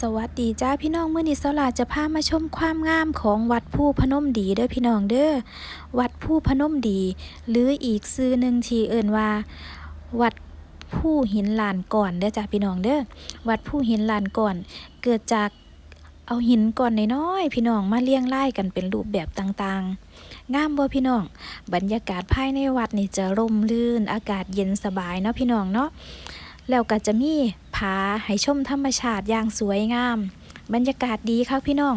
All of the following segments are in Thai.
สวัสดีจ้าพี่น้องมื้อนี้สลาจะพามาชมความงามของวัดผู้พนมดีเด้อพี่น้องเด้อวัดผู้พนมดี หรืออีกชื่อหนึ่งที่เอิ่นว่า วัดผู้หินลานก่อนเด้อจ้าพี่น้องเด้อวัดผู้หินลานก่อน เกิดจากเอาหินก่อนน้อยๆพี่น้องมาเรียงรายกันเป็นรูปแบบต่างๆ งามบ่พี่น้อง บรรยากาศภายในวัดนี่จะร่มรื่นอากาศเย็นสบายเนาะพี่น้องเนาะแล้วก็จะมี ให้ชมธรรมชาติอย่างสวยงาม บรรยากาศดีค่ะพี่น้อง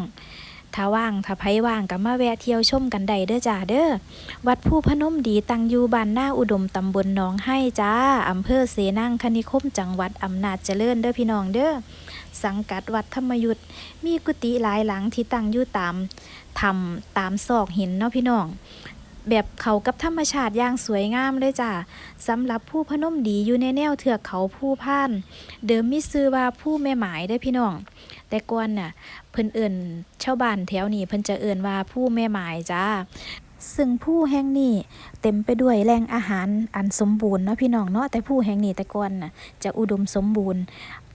ถ้าว่างถ้าไผว่างก็มาแวะเที่ยวชมกันได้เด้อจ้าเด้อวัดผู้พนมดีตั้งอยู่บ้านหน้าอุดมตำบลหนองให้จ้าอำเภอเสนังคณิคมจังหวัดอำนาจเจริญเด้อพี่น้องเด้อสังกัดวัดธรรมยุทธมีกุฏิหลายหลังที่ตั้งอยู่ตามทำตามซอกหินเนาะพี่น้อง แบบเขากับธรรมชาติอย่างสวยงามเลยจ้าสำหรับผู้พนมดีอยู่ในแนวเทือกเขาผู้พาน เดิมมีชื่อว่าผู้แม่หมายได้พี่น้อง แต่ก่อนน่ะเพิ่นเอิ่นชาวบ้านแถวนี้เพิ่นจะเอิ่นว่าผู้แม่หมายจ้าซึ่งผู้แห่งนี้เต็มไปด้วยแหล่งอาหารอันสมบูรณ์เนาะพี่น้องเนาะแต่ผู้แห่งนี้แต่ก่อนน่ะจะอุดมสมบูรณ์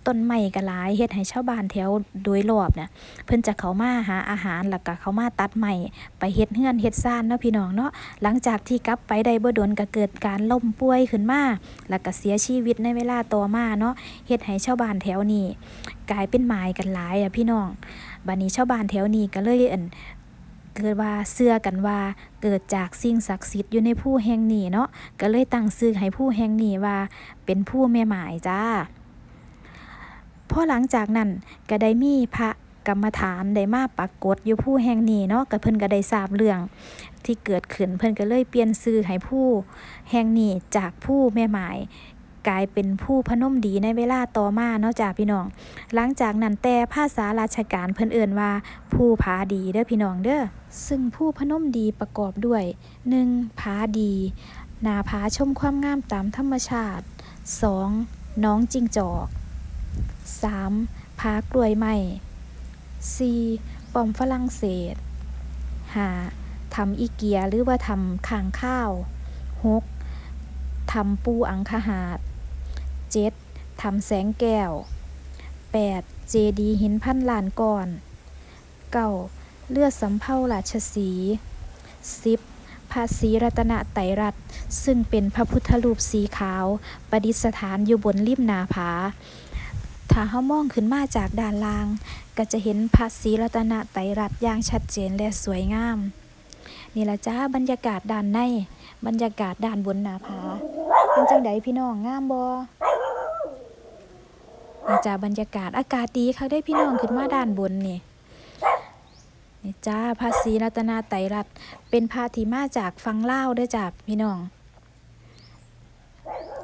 ต้นไม้ก็หลายเฮ็ดให้ชาวบ้านแถวโดยรอบน่ะเพิ่นจะเขามาหาอาหารแล้วก็เขามาตัดไม้ไปเฮ็ดเฮือนเฮ็ดซ่านเนาะพี่น้องเนาะหลังจากที่กลับไปได้บ่ดนก็เกิดการล่มป่วยขึ้นมาแล้วก็เสียชีวิตในเวลาต่อมาเนาะเฮ็ดให้ชาวบ้านแถวนี้กลายเป็นหมายกันหลายอะพี่น้องบัดนี้ชาวบ้านแถวนี้ก็เลยเอั่นเกิดว่าเชื่อกันว่าเกิดจากสิ่งศักดิ์สิทธิ์อยู่ในผู้แห่งนี้เนาะก็เลยตั้งชื่อให้ผู้แห่งนี้ว่าเป็นผู้แม่หมายจ้า อหลังจากนั้นก็ได้มีพระกรรมฐานได้มาปรากฏอยู่ผู้แห่งนี้เนาะก็เพิ่นก็ได้ทราบเรื่องที่เกิดขึ้นเพิ่นก็เลยเปลี่ยนชื่อให้ผู้แห่งนี้จากผู้แม่หมายกลายเป็นผู้พนมดีในเวลาต่อมาเนาะจ้าพี่น้อง หลังจากนั้นแต่ภาษาราชการเพิ่นเอิ่นว่า ผู้ผาดีเด้อพี่น้องเด้อ ซึ่งผู้พนมดีประกอบด้วย 1. ผาดี นาผาชมความงามตามธรรมชาติ 2. น้องจิงจอก 3. ผากลวยไม้ 4. ปอมฝรั่งเศส 5. ทำอีเกียหรือว่าทำข้างข้าว 6. ทำปูอังคหาด 7. ทำแสงแก้ว 8. เจดีหินพันล้านก้อน 9. เลือดสำเภาราชสี 10. พระศรีรัตนไตรรัตน์ซึ่งเป็นพระพุทธรูปสีขาว ประดิษฐานอยู่บนริมนาผา ถ้าเฮามองขึ้นมาจากด้านล่าง ก็จะเห็นพระศรีรัตนไตรรัตน์อย่างชัดเจนและสวยงาม นี่ละจ้าบรรยากาศด้านใน บรรยากาศด้านบนหนาผาเป็นจังไดพี่น้องงามบ่นี่จ้าบรรยากาศอากาศดีค่ะได้พี่น้องขึ้นมาด้านบนนี่นี่จ้าพระศรีรัตนไตรรัตน์เป็นพระที่มาจากฝั่งลาด้อจ้าพี่น้อง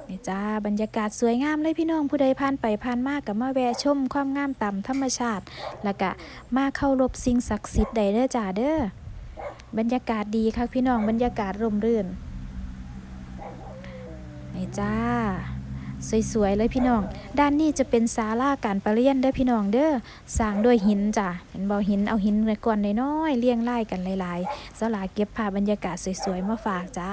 นี่จ้าบรรยากาศสวยงามเลยพี่น้องผู้ใดผ่านไปผ่านมากกับมาแวะชมความงามตามธรรมชาติ แล้วก็มาเคารพสิ่งศักดิ์สิทธิ์ใดเด้อจ้าเด้อบรรยากาศดีค่ะพี่น้องบรรยากาศร่มรื่นนี่จ้า สวยๆเลยพี่น้อง ด้านนี้จะเป็นศาลาการประเรียนเด้อพี่น้องเด้อสร้างด้วยหินจ้ะเห็นบ่หินเอาหินไว้ก่อนน้อยๆเรียงรายกันหลายๆสลาเก็บภาพบรรยากาศสวยๆมาฝากจ้า